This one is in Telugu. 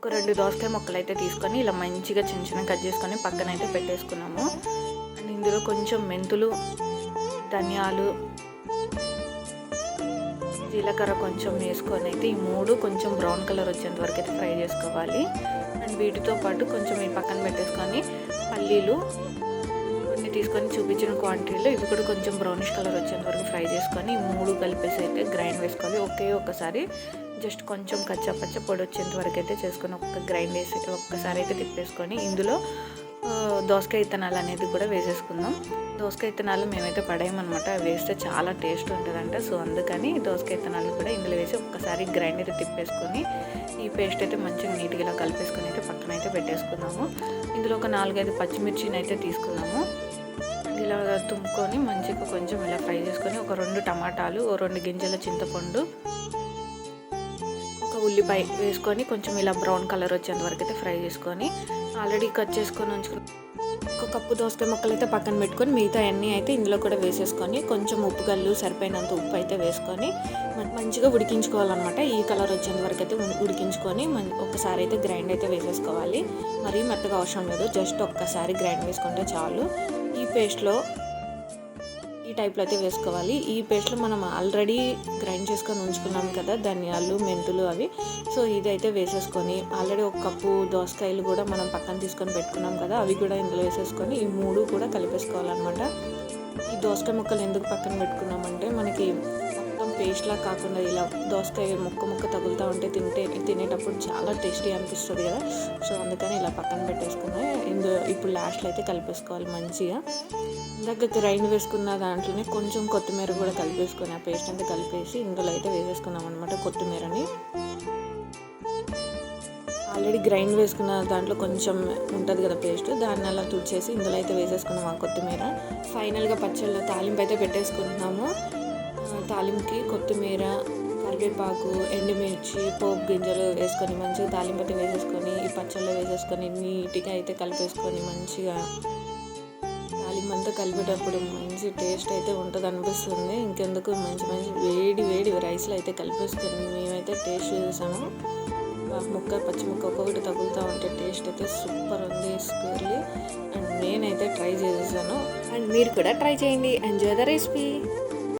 ఒక రెండు దోసకాయ మొక్కలు అయితే తీసుకొని ఇలా మంచిగా చిన్న చిన్న కట్ చేసుకొని పక్కన అయితే పెట్టేసుకున్నాము. అండ్ ఇందులో కొంచెం మెంతులు ధనియాలు జీలకర్ర కొంచెం వేసుకొని అయితే ఈ మూడు కొంచెం బ్రౌన్ కలర్ వచ్చేంత వరకు అయితే ఫ్రై చేసుకోవాలి. అండ్ వీటితో పాటు కొంచెం ఈ పక్కన పెట్టేసుకొని పల్లీలు కొన్ని తీసుకొని చూపించిన క్వాంటిటీలో ఇవి కూడా కొంచెం బ్రౌనిష్ కలర్ వచ్చేంత వరకు ఫ్రై చేసుకొని ఈ మూడు కలిపేసి అయితే గ్రైండ్ వేసుకోవాలి. ఒకే ఒకసారి జస్ట్ కొంచెం కచ్చా పచ్చ పొడి వచ్చేంత వరకు అయితే చేసుకొని ఒక్క గ్రైండ్ వేసి ఒక్కసారి అయితే తిప్పేసుకొని ఇందులో దోసకాయ ఇత్తనాలు అనేది కూడా వేసేసుకుందాం. దోసకాయ ఇత్తనాలు మేమైతే పడేయమన్నమాట. అవి వేస్తే చాలా టేస్ట్ ఉంటుందంట. సో అందుకని దోసకాయ ఇత్తనాలు కూడా ఇందులో వేసి ఒక్కసారి గ్రైండ్ అయితే తిప్పేసుకొని ఈ పేస్ట్ అయితే మంచిగా నీట్గా ఇలా కలిపేసుకొని అయితే పక్కన అయితే పెట్టేసుకుందాము. ఇందులో ఒక నాలుగైదు పచ్చిమిర్చిని అయితే తీసుకున్నాము ఇలా తుమ్ముకొని మంచిగా కొంచెం ఇలా ఫ్రై చేసుకొని ఒక రెండు టమాటాలు ఓ రెండు గింజల చింతపండు ఉల్లిపాయ వేసుకొని కొంచెం ఇలా బ్రౌన్ కలర్ వచ్చేంత వరకు అయితే ఫ్రై చేసుకొని ఆల్రెడీ కట్ చేసుకొని ఉంచుకుని ఒక కప్పు దోసకాయ ముక్కలు అయితే పక్కన పెట్టుకొని మిగతా అన్నీ అయితే ఇందులో కూడా వేసేసుకొని కొంచెం ఉప్పు గల్లు సరిపోయినంత ఉప్పు అయితే వేసుకొని మంచిగా ఉడికించుకోవాలన్నమాట. ఈ కలర్ వచ్చేంత వరకు అయితే ఉడికించుకొని ఒకసారి అయితే గ్రైండ్ అయితే వేసేసుకోవాలి. మరీ మెత్తగా అవసరం లేదు. జస్ట్ ఒక్కసారి గ్రైండ్ వేసుకుంటే చాలు. ఈ పేస్ట్లో ఈ టైప్లో అయితే వేసుకోవాలి. ఈ పేస్ట్లో మనం ఆల్రెడీ గ్రైండ్ చేసుకొని ఉంచుకున్నాం కదా ధనియాలు మెంతులు అవి. సో ఇదైతే వేసేసుకొని ఆల్రెడీ ఒక కప్పు దోసకాయలు కూడా మనం పక్కన తీసుకొని పెట్టుకున్నాం కదా అవి కూడా ఇందులో వేసేసుకొని ఈ మూడు కూడా కలిపేసుకోవాలన్నమాట. ఈ దోసకాయ ముక్కలు ఎందుకు పక్కన పెట్టుకున్నామంటే మనకి పేస్ట్లా కాకుండా ఇలా దోసకాయ ముక్క ముక్క తగులుతూ ఉంటే తింటే తినేటప్పుడు చాలా టేస్టీ అనిపిస్తుంది కదా. సో అందుకని ఇలా పక్కన పెట్టేసుకుని ఇందులో ఇప్పుడు లాస్ట్లో అయితే కలిపేసుకోవాలి మంచిగా. ఇందాక గ్రైండ్ వేసుకున్న దాంట్లోనే కొంచెం కొత్తిమీర కూడా కలిపేసుకుని ఆ పేస్ట్ అంతా కలిపేసి ఇందులో అయితే వేసేసుకున్నాం అనమాట కొత్తిమీరని. ఆల్రెడీ గ్రైండ్ వేసుకున్న దాంట్లో కొంచెం ఉంటుంది కదా పేస్ట్ దాన్ని అలా తుడిచేసి ఇందులో అయితే వేసేసుకున్నాం ఆ కొత్తిమీర. ఫైనల్గా పచ్చళ్ళు తాలింపు అయితే పెట్టేసుకుంటున్నాము తాలింపుకి కొత్తిమీర కరివేపాకు ఎండుమిర్చి పోపు గింజలు వేసుకొని మంచిగా తాలింపు వేసేసుకొని ఈ పచ్చళ్ళు వేసేసుకొని నీట్గా అయితే కలిపేసుకొని మంచిగా తాలింపు అంతా కలిపేటప్పుడు మంచి టేస్ట్ అయితే ఉంటుంది అనిపిస్తుంది. ఇంకెందుకు మంచి మంచి వేడి వేడి రైస్లో అయితే కలిపేసుకొని మేమైతే టేస్ట్ చేసాము. ఆ ముక్క పచ్చి ముక్క ఒక్కొక్కటి తగులుతూ ఉంటే టేస్ట్ అయితే సూపర్ ఉంది స్క్వేర్లీ. అండ్ నేనైతే ట్రై చేసేసాను. అండ్ మీరు కూడా ట్రై చేయండి. Enjoy the recipe.